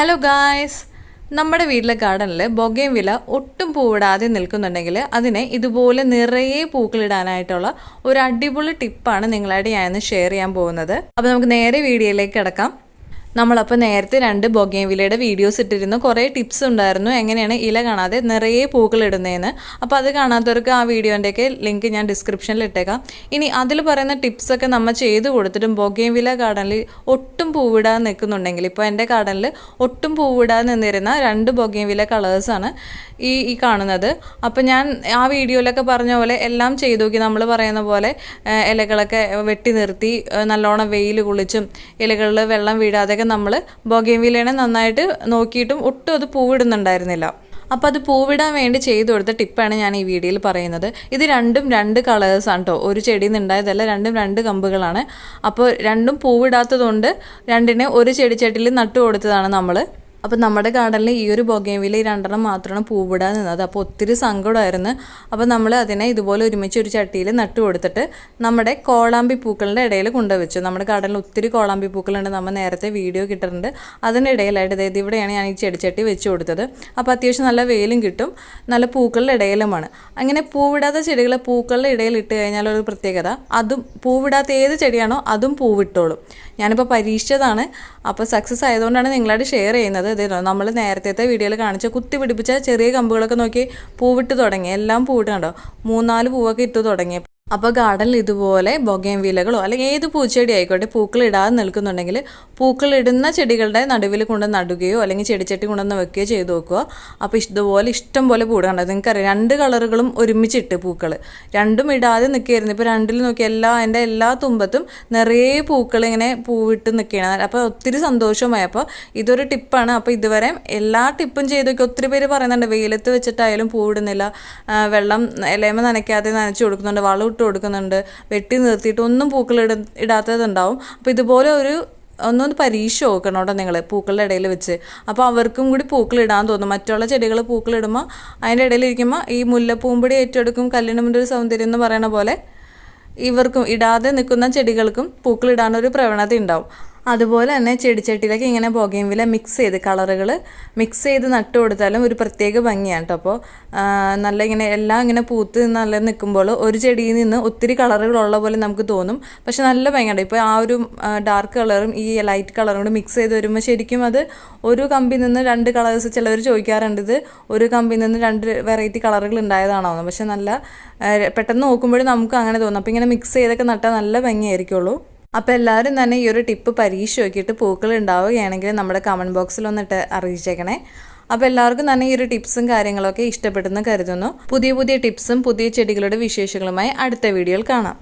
Hello guys നമ്മുടെ വീട്ടിലെ ഗാർഡനിൽ ബൊഗയും വില ഒട്ടും പൂവിടാതെ നിൽക്കുന്നുണ്ടെങ്കിൽ അതിനെ ഇതുപോലെ നിറയെ പൂക്കളിടാനായിട്ടുള്ള ഒരു അടിപൊളി ടിപ്പാണ് നിങ്ങളായിട്ട് ഞാനിന്ന് ഷെയർ ചെയ്യാൻ പോകുന്നത്. അപ്പോൾ നമുക്ക് നേരെ വീഡിയോയിലേക്ക് കിടക്കാം. നമ്മളപ്പോൾ നേരത്തെ രണ്ട് ബൊഗേവിലയുടെ വീഡിയോസ് ഇട്ടിരുന്നു. കുറേ ടിപ്സ് ഉണ്ടായിരുന്നു. എങ്ങനെയാണ് ഇല കാണാതെ നിറയെ പൂക്കൾ ഇടുന്നതെന്ന് അപ്പോൾ അത് കാണാത്തവർക്ക് ആ വീഡിയോന്റെയൊക്കെ ലിങ്ക് ഞാൻ ഡിസ്ക്രിപ്ഷനിൽ ഇട്ടേക്കാം. ഇനി അതിൽ പറയുന്ന ടിപ്സൊക്കെ നമ്മൾ ചെയ്ത് കൊടുത്തിട്ടും ബൊഗേവില ഗാർഡനിൽ ഒട്ടും പൂവിടാൻ നിൽക്കുന്നുണ്ടെങ്കിൽ ഇപ്പോൾ എന്റെ ഗാർഡനിൽ ഒട്ടും പൂവിടാൻ നിന്നിരുന്ന രണ്ട് ബൊഗേവില കളേഴ്സാണ് ഈ ഈ കാണുന്നത്. അപ്പോൾ ഞാൻ ആ വീഡിയോയിലൊക്കെ പറഞ്ഞ പോലെ എല്ലാം ചെയ്തു നോക്കി. നമ്മൾ പറയുന്ന പോലെ ഇലകളൊക്കെ വെട്ടി നിർത്തി നല്ലോണം വെയിൽ കുളിച്ചും ഇലകളിൽ വെള്ളം വീഴാതെയൊക്കെ നമ്മൾ ബൊഗേൻവിലേനെ നന്നായിട്ട് നോക്കിയിട്ടും ഒട്ടും അത് പൂവിടുന്നുണ്ടായിരുന്നില്ല. അപ്പോൾ അത് പൂവിടാൻ വേണ്ടി ചെയ്തു കൊടുത്ത ടിപ്പാണ് ഞാൻ ഈ വീഡിയോയിൽ പറയുന്നത്. ഇത് രണ്ടും രണ്ട് കളേഴ്സാണ് കേട്ടോ ഒരു ചെടിയിൽ നിന്ന് ഉണ്ടായതല്ല രണ്ടും രണ്ട് കമ്പുകളാണ്. അപ്പോൾ രണ്ടും പൂവിടാത്തതുകൊണ്ട് രണ്ടിനെ ഒരു ചെടിച്ചട്ടിൽ നട്ടു കൊടുത്തതാണ് നമ്മൾ അപ്പോൾ നമ്മുടെ ഗാർഡനിൽ ഈ ഒരു ബൊഗേവിയിൽ രണ്ടെണ്ണം മാത്രമാണ് പൂവിടാൻ നിന്നത്. അപ്പോൾ ഒത്തിരി സങ്കടമായിരുന്നു. അപ്പോൾ നമ്മൾ അതിനെ ഇതുപോലെ ഒരുമിച്ച് ഒരു ചട്ടിയിൽ നട്ടു കൊടുത്തിട്ട് നമ്മുടെ കോളാമ്പി പൂക്കളുടെ ഇടയിൽ കൊണ്ടുവച്ചു. നമ്മുടെ ഗാർഡനിൽ ഒത്തിരി കോളാമ്പി പൂക്കളുണ്ട്. നമ്മൾ നേരത്തെ വീഡിയോ കിട്ടുന്നുണ്ട് അതിനിടയിലായിട്ട് അതായത് ഇവിടെയാണ് ഞാൻ ഈ ചെടിച്ചട്ടി വെച്ച് കൊടുത്തത്. അപ്പോൾ അത്യാവശ്യം നല്ല വെയിലും കിട്ടും. നല്ല പൂക്കളുടെ ഇടയിലുമാണ്. അങ്ങനെ പൂവിടാത്ത ചെടികൾ പൂക്കളുടെ ഇടയിൽ ഇട്ട് കഴിഞ്ഞാൽ ഒരു പ്രത്യേകത അതും പൂവിടാത്ത ഏത് ചെടിയാണോ അതും പൂവിട്ടോളും. ഞാനിപ്പോൾ പരീക്ഷിച്ചതാണ്. അപ്പോൾ സക്സസ് ആയതുകൊണ്ടാണ് നിങ്ങളായിട്ട് ഷെയർ ചെയ്യുന്നത്. ഇത് നമ്മൾ നേരത്തെ വീഡിയോയിൽ കാണിച്ച കുത്തി പിടിപ്പിച്ച ചെറിയ കമ്പുകളൊക്കെ നോക്കി പൂവിട്ട് തുടങ്ങി. എല്ലാം പൂവിട്ട് കണ്ടോ? മൂന്നാൽ പൂവൊക്കെ ഇട്ട് തുടങ്ങി അപ്പോൾ ഗാർഡനിൽ ഇതുപോലെ ബൊഗേം വിലകളോ അല്ലെങ്കിൽ ഏത് പൂച്ചെടി ആയിക്കോട്ടെ പൂക്കൾ ഇടാതെ നിൽക്കുന്നുണ്ടെങ്കിൽ പൂക്കൾ ഇടുന്ന ചെടികളുടെ നടുവിൽ കൊണ്ട് നടുകയോ അല്ലെങ്കിൽ ചെടിച്ചട്ടി കൊണ്ടുവന്ന് വെക്കുകയോ ചെയ്ത് നോക്കുക. അപ്പോൾ ഇതുപോലെ ഇഷ്ടം പോലെ പൂട കണ്ടത് നിങ്ങൾക്കറിയാം രണ്ട് കളറുകളും ഒരുമിച്ചിട്ട് പൂക്കൾ രണ്ടും ഇടാതെ നിൽക്കുകയായിരുന്നു. ഇപ്പോൾ രണ്ടിൽ നോക്കി എല്ലാ എന്റെ എല്ലാ തുമ്പത്തും നിറയെ പൂക്കൾ ഇങ്ങനെ പൂവിട്ട് നിൽക്കുകയാണ്. അപ്പോൾ ഒത്തിരി സന്തോഷമായി. അപ്പോൾ ഇതൊരു ടിപ്പാണ് അപ്പോൾ ഇതുവരെ എല്ലാ ടിപ്പും ചെയ്ത് നോക്കി. ഒത്തിരി പേര് പറയുന്നുണ്ട് വെയിലത്ത് വെച്ചിട്ടായാലും പൂവിടുന്നില്ല. വെള്ളം ഇലയമ നനയ്ക്കാതെ നനച്ചു കൊടുക്കുന്നുണ്ട്. വളം ഇട്ട് കൊടുക്കുന്നുണ്ട്. വെട്ടി നിർത്തിയിട്ട് ഒന്നും പൂക്കൾ ഇട ഇടാത്തതുണ്ടാവും. അപ്പോൾ ഇതുപോലെ ഒരു ഒന്നൊന്ന് പരീക്ഷ നോക്കണം കേട്ടോ നിങ്ങൾ പൂക്കളുടെ ഇടയിൽ വെച്ച്. അപ്പോൾ അവർക്കും കൂടി പൂക്കൾ ഇടാൻ തോന്നും. മറ്റുള്ള ചെടികൾ പൂക്കൾ ഇടുമ്പോൾ അതിന്റെ ഇടയിൽ ഇരിക്കുമ്പോൾ ഈ മുല്ലപ്പൂമ്പടി ഏറ്റെടുക്കും കല്ലിന് മുന്നിൽ ഒരു സൗന്ദര്യം എന്ന് പറയുന്ന പോലെ ഇവർക്കും ഇടാതെ നിൽക്കുന്ന ചെടികൾക്കും പൂക്കൾ ഇടാനൊരു പ്രവണത ഉണ്ടാവും. അതുപോലെ തന്നെ ചെടിച്ചട്ടിയിലൊക്കെ ഇങ്ങനെ ബൊഗേൻവില മിക്സ് ചെയ്ത് കളറുകൾ മിക്സ് ചെയ്ത് നട്ട് കൊടുത്താലും ഒരു പ്രത്യേക ഭംഗിയാണ് കേട്ടോ അപ്പോൾ നല്ല ഇങ്ങനെ എല്ലാം ഇങ്ങനെ പൂത്ത് നല്ല നിൽക്കുമ്പോൾ ഒരു ചെടിയിൽ നിന്ന് ഒത്തിരി കളറുകളുള്ള പോലെ നമുക്ക് തോന്നും. പക്ഷെ നല്ല ഭംഗിയുണ്ട്. ഇപ്പോൾ ആ ഒരു ഡാർക്ക് കളറും ഈ ലൈറ്റ് കളറും കൂടി മിക്സ് ചെയ്ത് വരുമ്പോൾ ശരിക്കും അത് ഒരു കമ്പിൽ നിന്ന് രണ്ട് കളേഴ്സ് ചിലവർ ചോദിക്കാറുണ്ട് ഇത് ഒരു കമ്പിൽ നിന്ന് രണ്ട് വെറൈറ്റി കളറുകൾ ഉണ്ടായതാണോ പക്ഷെ നല്ല പെട്ടെന്ന് നോക്കുമ്പോഴും നമുക്ക് അങ്ങനെ തോന്നും. അപ്പോൾ ഇങ്ങനെ മിക്സ് ചെയ്തൊക്കെ നട്ടാൽ നല്ല ഭംഗിയായിരിക്കുള്ളൂ. അപ്പോൾ എല്ലാവരും തന്നെ ഈ ഒരു ടിപ്പ് പരീക്ഷ നോക്കിയിട്ട് പൂക്കൾ ഉണ്ടാവുകയാണെങ്കിൽ നമ്മുടെ കമന്റ് ബോക്സിൽ ഒന്നിട്ട് അറിയിച്ചേക്കണേ. അപ്പോൾ എല്ലാവർക്കും തന്നെ ഈ ഒരു ടിപ്സും കാര്യങ്ങളൊക്കെ ഇഷ്ടപ്പെട്ടെന്ന് കരുതുന്നു. പുതിയ പുതിയ ടിപ്സും പുതിയ ചെടികളുടെ വിശേഷങ്ങളുമായി അടുത്ത വീഡിയോയിൽ കാണാം.